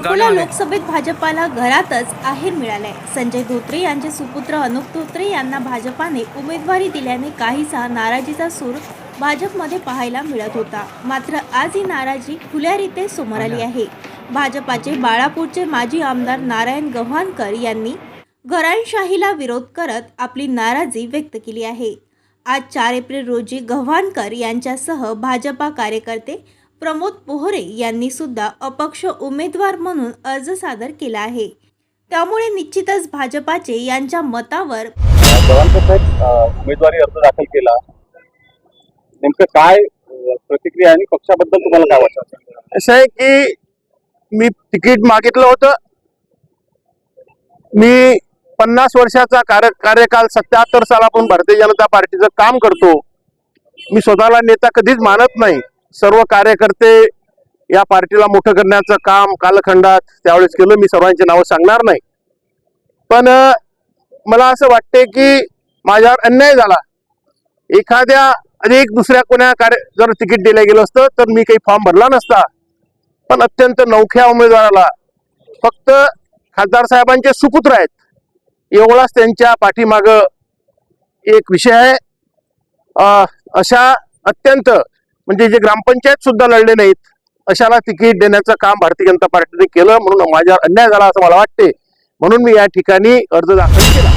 अकोला लोकसभेत भाजपाला घरातच आहेर मिळालाय. संजय धोत्रे यांचे सुपुत्र अनुप धोत्रे यांना भाजपाने उमेदवारी दिल्याने काहीसा नाराजीचा सूर भाजपमध्ये पाहायला मिळत होता. मात्र आज ही नाराजी खुल्यारीते समोर आली आहे. भाजपाचे बाळापूरचे माजी आमदार नारायण गव्हाणकर यांनी घराणशाहीला विरोध करत आपली नाराजी व्यक्त केली आहे. आज चार एप्रिल रोजी गव्हाणकर यांच्यासह भाजपा कार्यकर्ते प्रमोद पोहरे यांनी सुद्धा अपक्ष उमेदवार म्हणून अर्ज सादर केला आहे. त्यामुळे निश्चितच भाजपाचे यांच्या मतावर उमेदवारी अर्ज दाखल केला. नेमकं काय प्रतिक्रिया आणि पक्षाबद्दल तुम्हाला काय वाटतं? असं आहे की मी तिकीट मागितलं होतं. मी पन्नास वर्षाचा कार्य कार्यकाल सत्याहत्तर सालापासून भारतीय जनता पार्टीचं काम करतो. मी स्वतःला नेता कधीच मानत नाही. सर्व कार्यकर्ते या पार्टीला मोठं करण्याचं काम कालखंडात त्यावेळेस केलं. मी सर्वांची नावं सांगणार नाही. पण मला असं वाटते की माझ्यावर अन्याय झाला. एखाद्या अनेक एक दुसऱ्या कोण्या कार्य जर तिकीट दिलं गेलं असतं तर मी काही फॉर्म भरला नसता. पण अत्यंत नवख्या उमेदवाराला फक्त खासदार साहेबांचे सुपुत्र आहेत. एवढाच त्यांच्या पाठीमाग एक विषय आहे. अशा अत्यंत म्हणजे जे ग्रामपंचायत सुद्धा लढले नाहीत अशाला तिकीट देण्याचं काम भारतीय जनता पार्टीने केलं म्हणून माझ्यावर अन्याय झाला असं मला वाटते म्हणून मी या ठिकाणी अर्ज दाखल केला.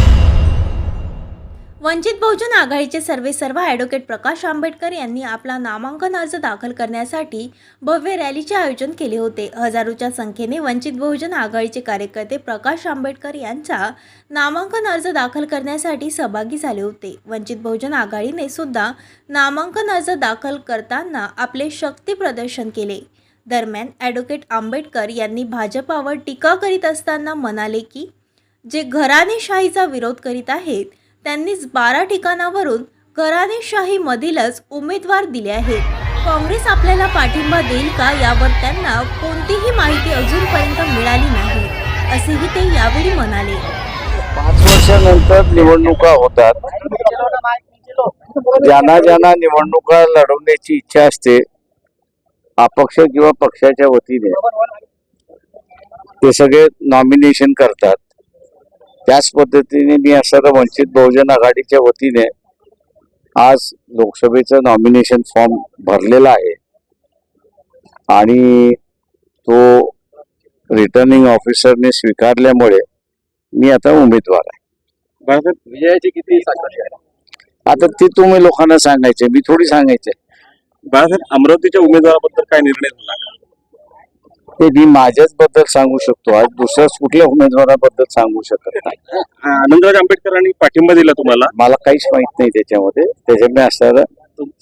वंचित बहुजन आघाडीचे सर्वे सर्व ॲडव्होकेट प्रकाश आंबेडकर यांनी आपला नामांकन अर्ज दाखल करण्यासाठी भव्य रॅलीचे आयोजन केले होते. हजारोच्या संख्येने वंचित बहुजन आघाडीचे कार्यकर्ते प्रकाश आंबेडकर यांचा नामांकन अर्ज दाखल करण्यासाठी सहभागी झाले होते. वंचित बहुजन आघाडीने सुद्धा नामांकन अर्ज दाखल करताना आपले शक्ती प्रदर्शन केले. दरम्यान ॲडव्होकेट आंबेडकर यांनी भाजपावर टीका करीत असताना म्हणाले की जे घराणेशाहीचा विरोध करीत आहेत त्यांनीच बारा ठिकाणावरून घराणेशाहीमधीलच उमेदवार दिले आहेत. काँग्रेस आपल्याला पाठिंबा देईल का यावर त्यांना कोणतीही माहिती अजूनपर्यंत मिळाली नाही असेही ते यावेळी म्हणाले. पाच वर्षानंतर निवडणुका होतात. ज्यांना ज्यांना निवडणुका लढवण्याची इच्छा असते अपक्ष किंवा पक्षाच्या वतीने ते सगळे नॉमिनेशन करतात. त्याच पद्धतीने मी असं वंचित बहुजन आघाडीच्या वतीने आज लोकसभेचं नॉमिनेशन फॉर्म भरलेला आहे. आणि तो रिटर्निंग ऑफिसरने स्वीकारल्यामुळे मी आता उमेदवार आहे. बाळासाहेब विजयाची किती आता ते तुम्ही लोकांना सांगायचे मी थोडी सांगायचे. बाळासाहेब अमरावतीच्या उमेदवाराबद्दल काय निर्णय झाला? ते मी माझ्याच बद्दल सांगू शकतो. आज दुसऱ्याच कुठल्या उमेदवाराबद्दल सांगू शकत नाही. आनंदराज आंबेडकरांनी पाठिंबा दिला तुम्हाला? मला काहीच माहीत नाही त्याच्यामध्ये. त्याच्यामुळे असणारं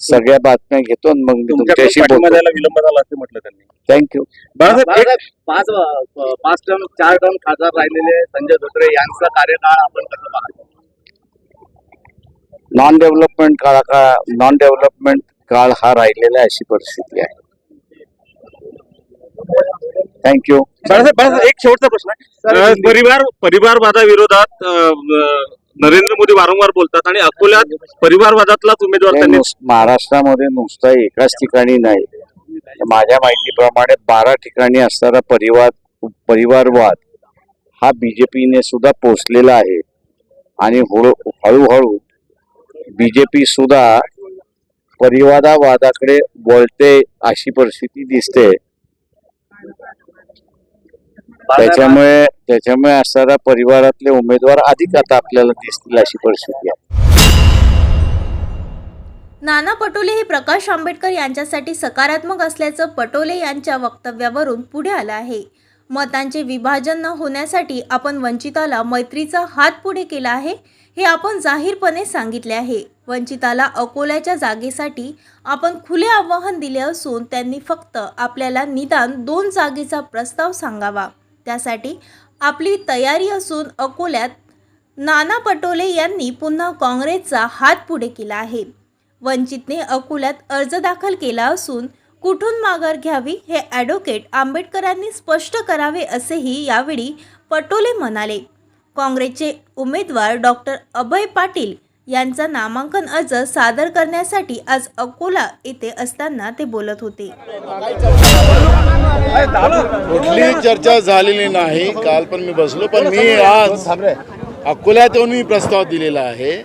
सगळ्या बातम्या घेतो आणि मग मी तुमच्याशी पाठिंबा बोलतो. द्यायला विलंब झाला असं म्हटलं त्यांनी. थँक्यू बाळासाहेब एक- पाच पाच टर्म चार टर्म खासदार राहिलेले संजय धोत्रे यांचा कार्यकाळ आपण कसं पाहतो? नॉन डेव्हलपमेंट काळा का नॉन डेव्हलपमेंट काळ हा राहिलेला आहे अशी परिस्थिती आहे. थँक्यू बाळासाहेब एक शेवटचा प्रश्न परिवार परिवारवादाविरोधात अं, अं, नरेंद्र मोदी वारंवार बोलतात आणि अकोल्यात परिवारवादातलाच उमेदवार त्यांनी महाराष्ट्रामध्ये नुसता एकाच ठिकाणी नाही. माझ्या माहितीप्रमाणे बारा ठिकाणी असणारा परिवार परिवारवाद हा बीजेपीने सुद्धा पोचलेला आहे. आणि हळू- हळूहळू बीजेपी सुद्धा परिवादावादाकडे वळते अशी परिस्थिती दिसते. त्याच्यामुळे त्याच्यामुळे असणारा परिवारातले उमेदवार अधिक आता आपल्याला दिसतील अशी परिस्थिती आहे. नाना पटोले हे प्रकाश आंबेडकर यांच्यासाठी सकारात्मक असल्याचं पटोले यांच्या वक्तव्यावरून पुढे आलं आहे. मतांचे विभाजन न होण्यासाठी आपण वंचिताला मैत्रीचा हात पुढे केला आहे हे आपण जाहीरपणे सांगितले आहे. वंचिताला अकोल्याच्या जागेसाठी आपण खुले आव्हान दिले असून त्यांनी फक्त आपल्याला निदान दोन जागेचा प्रस्ताव सांगावा. त्यासाठी आपली तयारी असून अकोल्यात नाना पटोले यांनी पुन्हा काँग्रेसचा हात पुढे केला आहे. वंचितने अकोल्यात अर्ज दाखल केला असून कुठून माघार घ्यावी हे ॲडव्होकेट आंबेडकरांनी स्पष्ट करावे असेही यावेळी पटोले म्हणाले. काँग्रेसचे उमेदवार डॉक्टर अभय पाटील यांचा नामांकन अर्ज सादर करण्यासाठी आज अकोला येथे असताना ते बोलत होते. कुठलीही चर्चा झालेली नाही. काल पण मी बसलो पण मी आज अकोल्यात येऊन मी प्रस्ताव दिलेला आहे.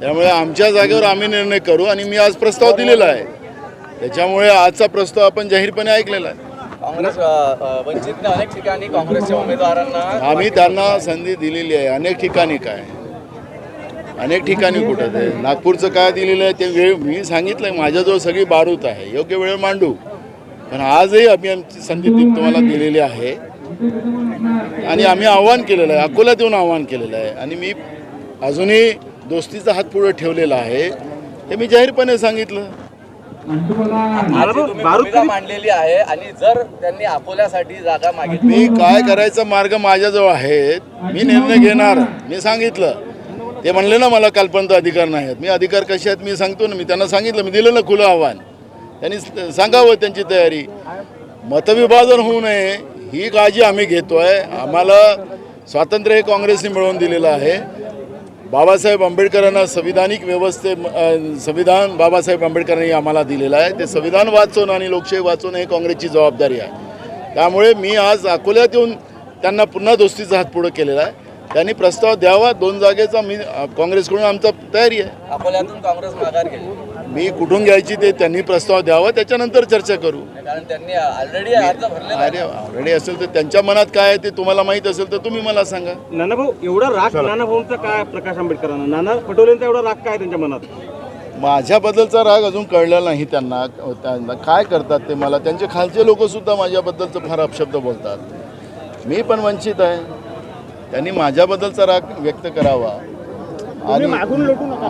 त्यामुळे आमच्या जागेवर आम्ही निर्णय करू आणि मी आज प्रस्ताव दिलेला आहे. त्याच्यामुळे आजचा प्रस्ताव आपण जाहीरपणे ऐकलेला आहे. काँग्रेस अ, अ, वंचितने अनेक ठिकाणी काँग्रेसच्या उमेदवारांना आम्ही त्यांना संधी दिलेली आहे. अनेक ठिकाणी काय? अनेक ठिकाणी कुठं ते. नागपूरचं काय दिलेलं आहे ते वेळ मी सांगितलंय. माझ्याजवळ सगळी बारूत आहे. योग्य वेळ मांडू. पण आजही आम्ही आमची संधी ती तुम्हाला दिलेली आहे. आणि आम्ही आव्हान केलेलं आहे. अकोल्यात येऊन आव्हान केलेलं आहे. आणि मी अजूनही दोस्तीचा हात पुढे ठेवलेला आहे. हे मी जाहीरपणे सांगितलं. मांडलेली आहे आणि जर त्यांनी अकोल्यासाठी जागा मागितली मी काय करायचा मार्ग माझ्याजवळ आहेत मी निर्णय घेणार. मी सांगितलं. ते म्हणले ना मला कालपर्यंत अधिकार नाही आहेत. मी अधिकार कसे आहेत मी सांगतो ना. मी त्यांना सांगितलं मी दिलं ना खुलं आव्हान. त्यांनी सांगावं त्यांची तयारी. मतविभाजन होऊ नये ही काळजी आम्ही घेतो आहे आम्हाला स्वातंत्र्य हे काँग्रेसने मिळवून दिलेलं आहे. बाबासाहेब आंबेडकरांना संविधानिक व्यवस्थे संविधान बाबासाहेब आंबेडकरांनी आम्हाला दिलेलं आहे. ते संविधान वाचून आणि लोकशाही वाचून हे काँग्रेसची जबाबदारी आहे. त्यामुळे मी आज अकोल्यात येऊन त्यांना पुन्हा दोस्तीचा हात पुढं केलेला आहे. त्यांनी प्रस्ताव द्यावा. दोन जागेचा मी काँग्रेसकडून आमचा तयारी आहे. अकोल्यातून काँग्रेस माघार घेतली मी कुठून घ्यायची ते त्यांनी प्रस्ताव द्यावा. त्याच्यानंतर चर्चा करू. कारण त्यांनी ऑलरेडी अर्ज भरलेला आहे. अरे ऑलरेडी असेल तर त्यांच्या मनात काय आहे ते तुम्हाला माहीत असेल तर तुम्ही मला सांगा. नाना भाऊ एवढा राग नाना भाऊंचा काय प्रकाश आंबेडकरांना? नाना पटोलेंचा एवढा राग काय त्यांच्या मनात? माझ्याबद्दलचा राग अजून कळलेला नाही त्यांना. त्यांना काय करतात ते मला? त्यांचे खालचे लोक सुद्धा माझ्याबद्दलचं फार अपशब्द बोलतात. मी पण वंचित आहे. त्यांनी माझ्याबद्दलचा राग व्यक्त करावा. आणि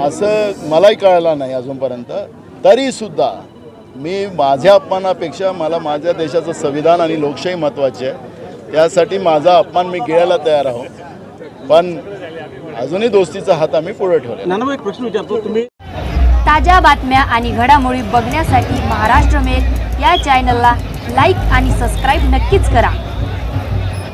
असं मलाही कळलं नाही अजूनपर्यंत. तरी सुद्धा मी माझ्या अपमानापेक्षा मला माझ्या देशाचं संविधान आणि लोकशाही महत्त्वाची आहे. त्यासाठी माझा अपमान मी गिळायला तयार आहो. पण अजूनही दोस्तीचा हात आम्ही पुढे ठेवला एक प्रश्न विचारतो. तुम्ही ताज्या बातम्या आणि घडामोडी बघण्यासाठी महाराष्ट्र मेल या चॅनलला लाईक आणि सबस्क्राईब नक्कीच करा.